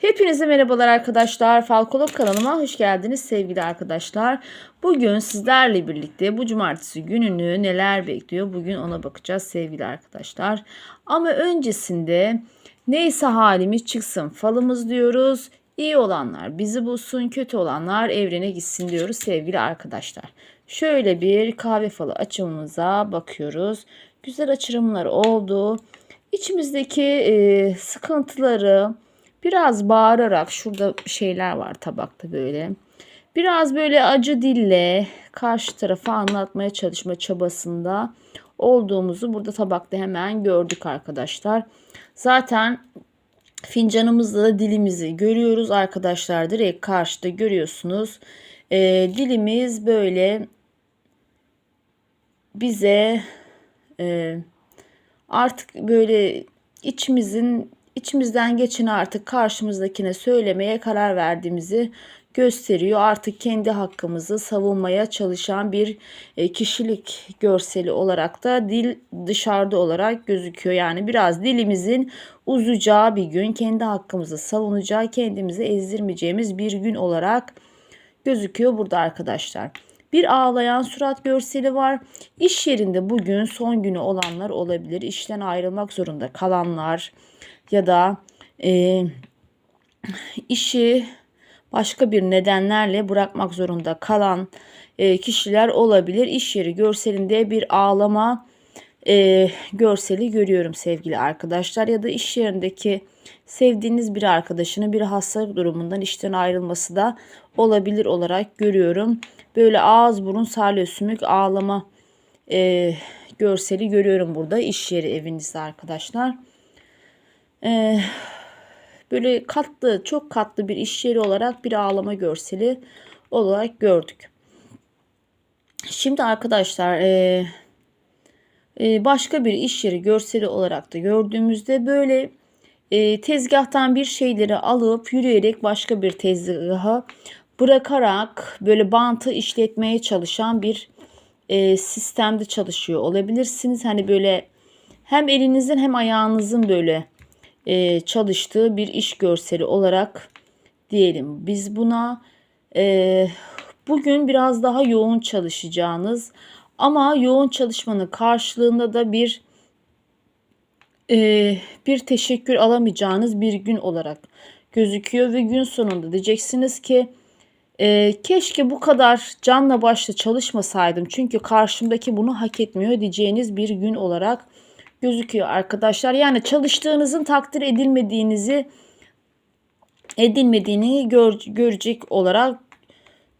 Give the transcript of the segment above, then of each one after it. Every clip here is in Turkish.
Hepinize merhabalar arkadaşlar. Falkolog kanalıma hoş geldiniz sevgili arkadaşlar. Bugün sizlerle birlikte bu cumartesi gününü neler bekliyor bugün ona bakacağız sevgili arkadaşlar. Ama öncesinde neyse halimiz çıksın falımız diyoruz. İyi olanlar bizi bulsun, kötü olanlar evrene gitsin diyoruz sevgili arkadaşlar. Şöyle bir kahve falı açımımıza bakıyoruz. Güzel açılımlar oldu. İçimizdeki e, sıkıntıları, Biraz bağırarak şurada şeyler var tabakta böyle. Biraz böyle acı dille karşı tarafa anlatmaya çalışma çabasında olduğumuzu burada tabakta hemen gördük arkadaşlar. Zaten fincanımızda da dilimizi görüyoruz arkadaşlar. Direkt karşıda görüyorsunuz. E, dilimiz böyle bize e, artık böyle içimizin içimizden geçeni artık karşımızdakine söylemeye karar verdiğimizi gösteriyor. Artık kendi hakkımızı savunmaya çalışan bir e, kişilik görseli olarak da dil dışarıda olarak gözüküyor. Yani biraz dilimizin uzacağı bir gün, kendi hakkımızı savunacağı, kendimizi ezdirmeyeceğimiz bir gün olarak gözüküyor burada arkadaşlar. Bir ağlayan surat görseli var. İş yerinde bugün son günü olanlar olabilir. İşten ayrılmak zorunda kalanlar, ya da e, işi başka bir nedenlerle bırakmak zorunda kalan e, kişiler olabilir. İş yeri görselinde bir ağlama e, görseli görüyorum sevgili arkadaşlar ya da iş yerindeki sevdiğiniz bir arkadaşının bir hastalık durumundan işten ayrılması da olabilir olarak görüyorum. Böyle ağız burun salya sümük ağlama e, görseli görüyorum burada iş yeri evinizde arkadaşlar e, böyle katlı, çok katlı bir iş yeri olarak bir ağlama görseli olarak gördük. Şimdi arkadaşlar e, e, başka bir iş yeri görseli olarak da gördüğümüzde böyle e, tezgahtan bir şeyleri alıp yürüyerek başka bir tezgaha bırakarak böyle bantı işletmeye çalışan bir e, sistemde çalışıyor olabilirsiniz. Hani böyle hem elinizin hem ayağınızın böyle e, çalıştığı bir iş görseli olarak diyelim. Biz buna e, bugün biraz daha yoğun çalışacağınız ama yoğun çalışmanın karşılığında da bir e, bir teşekkür alamayacağınız bir gün olarak gözüküyor ve gün sonunda diyeceksiniz ki e, keşke bu kadar canla başla çalışmasaydım çünkü karşımdaki bunu hak etmiyor diyeceğiniz bir gün olarak gözüküyor arkadaşlar. Yani çalıştığınızın takdir edilmediğinizi edilmediğini gör, görecek olarak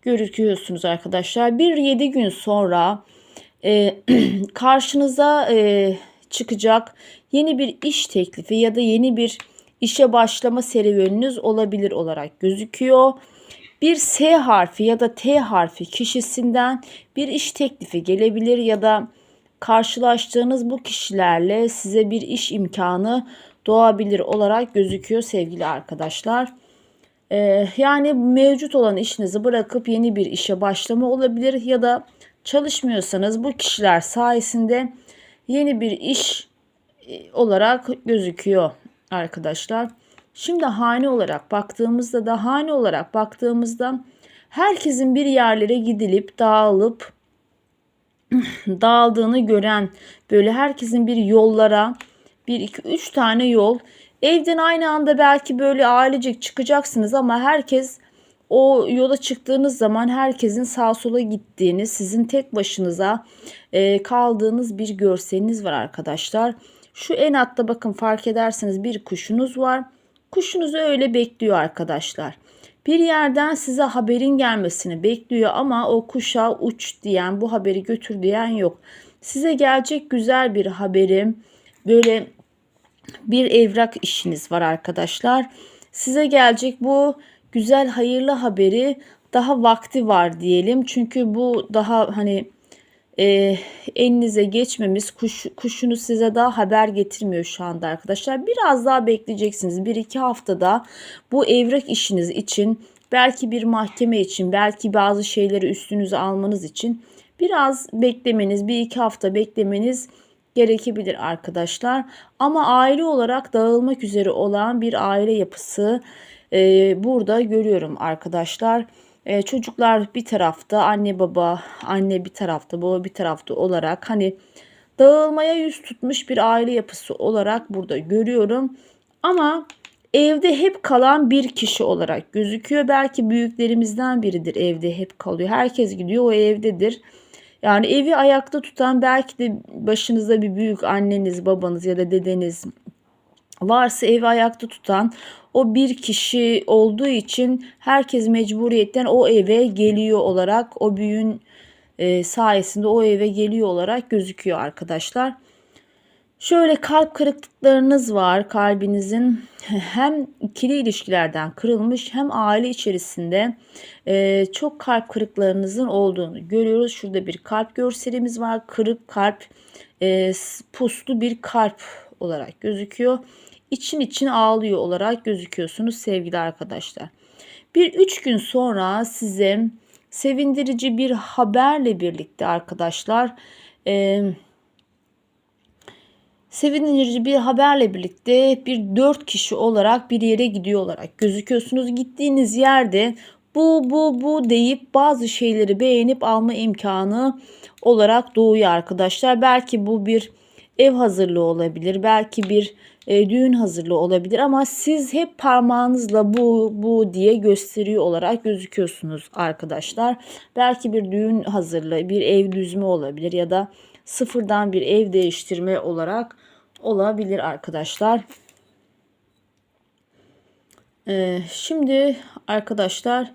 görüküyorsunuz arkadaşlar. Bir yedi gün sonra e, karşınıza e, çıkacak yeni bir iş teklifi ya da yeni bir işe başlama serüveniniz olabilir olarak gözüküyor. Bir S harfi ya da T harfi kişisinden bir iş teklifi gelebilir ya da karşılaştığınız bu kişilerle size bir iş imkanı doğabilir olarak gözüküyor sevgili arkadaşlar. Ee, yani mevcut olan işinizi bırakıp yeni bir işe başlama olabilir ya da çalışmıyorsanız bu kişiler sayesinde yeni bir iş e, olarak gözüküyor arkadaşlar. Şimdi hane olarak baktığımızda da hane olarak baktığımızda herkesin bir yerlere gidilip dağılıp dağıldığını gören böyle herkesin bir yollara bir iki üç tane yol evden aynı anda belki böyle ailecek çıkacaksınız ama herkes o yola çıktığınız zaman herkesin sağ sola gittiğini sizin tek başınıza e, kaldığınız bir görseliniz var arkadaşlar. Şu en altta bakın fark ederseniz bir kuşunuz var. Kuşunuzu öyle bekliyor arkadaşlar. Bir yerden size haberin gelmesini bekliyor ama o kuşa uç diyen, bu haberi götür diyen yok. Size gelecek güzel bir haberim, böyle bir evrak işiniz var arkadaşlar. Size gelecek bu güzel hayırlı haberi daha vakti var diyelim. Çünkü bu daha hani e, elinize geçmemiz kuş, kuşunuz size daha haber getirmiyor şu anda arkadaşlar. Biraz daha bekleyeceksiniz. Bir iki haftada bu evrak işiniz için belki bir mahkeme için belki bazı şeyleri üstünüze almanız için biraz beklemeniz bir iki hafta beklemeniz gerekebilir arkadaşlar. Ama aile olarak dağılmak üzere olan bir aile yapısı e, burada görüyorum arkadaşlar. E, çocuklar bir tarafta anne baba anne bir tarafta baba bir tarafta olarak hani dağılmaya yüz tutmuş bir aile yapısı olarak burada görüyorum. Ama evde hep kalan bir kişi olarak gözüküyor. Belki büyüklerimizden biridir evde hep kalıyor. Herkes gidiyor o evdedir. Yani evi ayakta tutan belki de başınızda bir büyük anneniz, babanız ya da dedeniz varsa evi ayakta tutan o bir kişi olduğu için herkes mecburiyetten o eve geliyor olarak o büyün e, sayesinde o eve geliyor olarak gözüküyor arkadaşlar. Şöyle kalp kırıklıklarınız var kalbinizin hem ikili ilişkilerden kırılmış hem aile içerisinde e, çok kalp kırıklarınızın olduğunu görüyoruz. Şurada bir kalp görselimiz var. Kırık kalp, e, puslu bir kalp olarak gözüküyor. İçin için ağlıyor olarak gözüküyorsunuz sevgili arkadaşlar. Bir üç gün sonra size sevindirici bir haberle birlikte arkadaşlar e, sevindirici bir haberle birlikte bir dört kişi olarak bir yere gidiyor olarak gözüküyorsunuz. Gittiğiniz yerde bu bu bu deyip bazı şeyleri beğenip alma imkanı olarak doğuyor arkadaşlar. Belki bu bir ev hazırlığı olabilir. Belki bir e, düğün hazırlığı olabilir ama siz hep parmağınızla bu bu diye gösteriyor olarak gözüküyorsunuz arkadaşlar. Belki bir düğün hazırlığı, bir ev düzme olabilir ya da sıfırdan bir ev değiştirme olarak olabilir arkadaşlar. Ee, şimdi arkadaşlar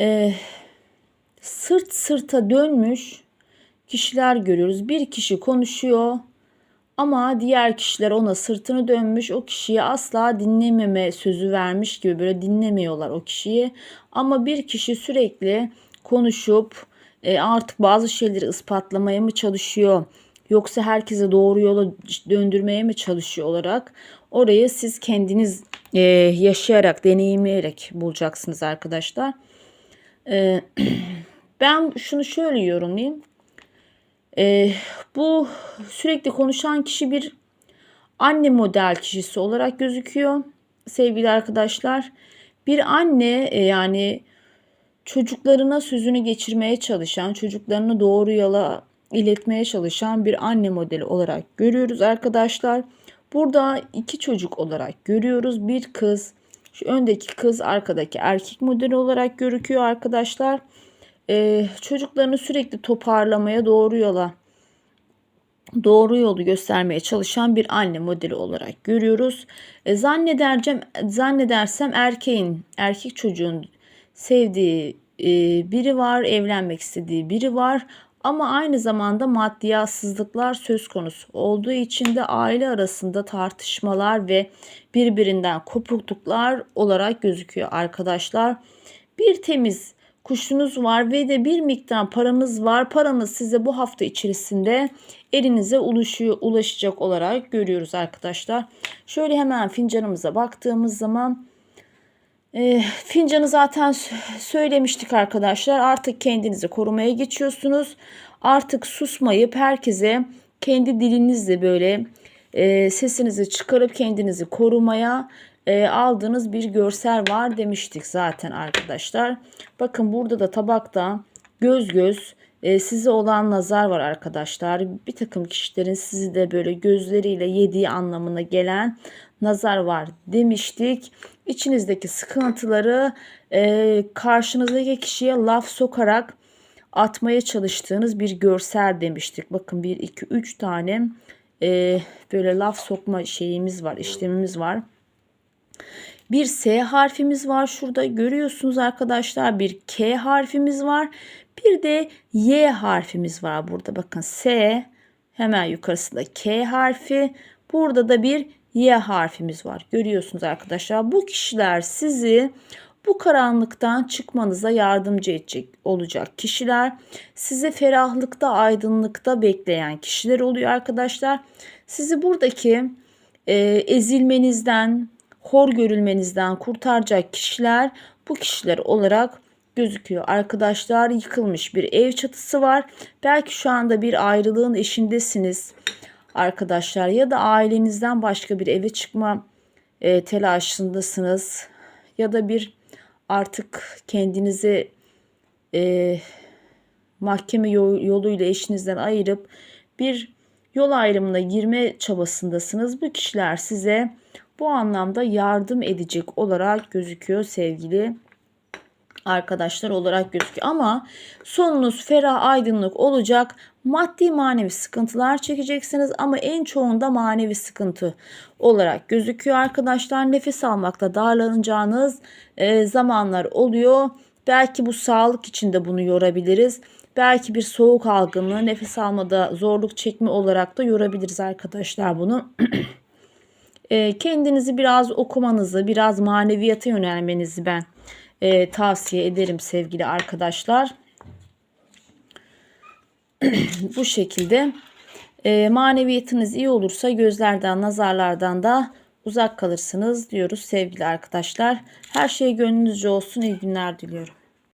e, sırt sırta dönmüş kişiler görüyoruz. Bir kişi konuşuyor ama diğer kişiler ona sırtını dönmüş. O kişiye asla dinlememe sözü vermiş gibi böyle dinlemiyorlar o kişiyi. Ama bir kişi sürekli konuşup e, artık bazı şeyleri ispatlamaya mı çalışıyor? Yoksa herkese doğru yola döndürmeye mi çalışıyor olarak orayı siz kendiniz e, yaşayarak, deneyimleyerek bulacaksınız arkadaşlar. E, ben şunu şöyle yorumlayayım. E, bu sürekli konuşan kişi bir anne model kişisi olarak gözüküyor sevgili arkadaşlar. Bir anne e, yani çocuklarına sözünü geçirmeye çalışan, çocuklarını doğru yola iletmeye çalışan bir anne modeli olarak görüyoruz arkadaşlar. Burada iki çocuk olarak görüyoruz. Bir kız, şu öndeki kız arkadaki erkek modeli olarak görüküyor arkadaşlar. Ee, çocuklarını sürekli toparlamaya doğru yola doğru yolu göstermeye çalışan bir anne modeli olarak görüyoruz. E, zannedercem zannedersem erkeğin erkek çocuğun sevdiği e, biri var, evlenmek istediği biri var ama aynı zamanda maddiyatsızlıklar söz konusu olduğu için de aile arasında tartışmalar ve birbirinden kopukluklar olarak gözüküyor arkadaşlar. Bir temiz kuşunuz var ve de bir miktar paramız var. Paranız size bu hafta içerisinde elinize ulaşıyor, ulaşacak olarak görüyoruz arkadaşlar. Şöyle hemen fincanımıza baktığımız zaman e, fincanı zaten söylemiştik arkadaşlar. Artık kendinizi korumaya geçiyorsunuz. Artık susmayıp herkese kendi dilinizle böyle e, sesinizi çıkarıp kendinizi korumaya e, aldığınız bir görsel var demiştik zaten arkadaşlar. Bakın burada da tabakta göz göz e, size olan nazar var arkadaşlar. Bir takım kişilerin sizi de böyle gözleriyle yediği anlamına gelen nazar var demiştik. İçinizdeki sıkıntıları e, karşınızdaki kişiye laf sokarak atmaya çalıştığınız bir görsel demiştik. Bakın 1, 2, 3 tane e, böyle laf sokma şeyimiz var, işlemimiz var. Bir S harfimiz var şurada görüyorsunuz arkadaşlar. Bir K harfimiz var. Bir de Y harfimiz var burada. Bakın S hemen yukarısında K harfi. Burada da bir Y harfimiz var. Görüyorsunuz arkadaşlar. Bu kişiler sizi bu karanlıktan çıkmanıza yardımcı edecek olacak kişiler. Sizi ferahlıkta, aydınlıkta bekleyen kişiler oluyor arkadaşlar. Sizi buradaki e, ezilmenizden, hor görülmenizden kurtaracak kişiler bu kişiler olarak gözüküyor. Arkadaşlar yıkılmış bir ev çatısı var. Belki şu anda bir ayrılığın eşindesiniz arkadaşlar ya da ailenizden başka bir eve çıkma e, telaşındasınız ya da bir artık kendinizi e, mahkeme yo- yoluyla eşinizden ayırıp bir yol ayrımına girme çabasındasınız. Bu kişiler size bu anlamda yardım edecek olarak gözüküyor sevgili arkadaşlar olarak gözüküyor. Ama sonunuz ferah aydınlık olacak. Maddi manevi sıkıntılar çekeceksiniz ama en çoğunda manevi sıkıntı olarak gözüküyor arkadaşlar. Nefes almakta darlanacağınız e, zamanlar oluyor. Belki bu sağlık için de bunu yorabiliriz. Belki bir soğuk algınlığı, nefes almada zorluk çekme olarak da yorabiliriz arkadaşlar bunu. E, kendinizi biraz okumanızı, biraz maneviyata yönelmenizi ben e, tavsiye ederim sevgili arkadaşlar. Bu şekilde e, maneviyatınız iyi olursa gözlerden, nazarlardan da uzak kalırsınız diyoruz sevgili arkadaşlar. Her şey gönlünüzce olsun. İyi günler diliyorum.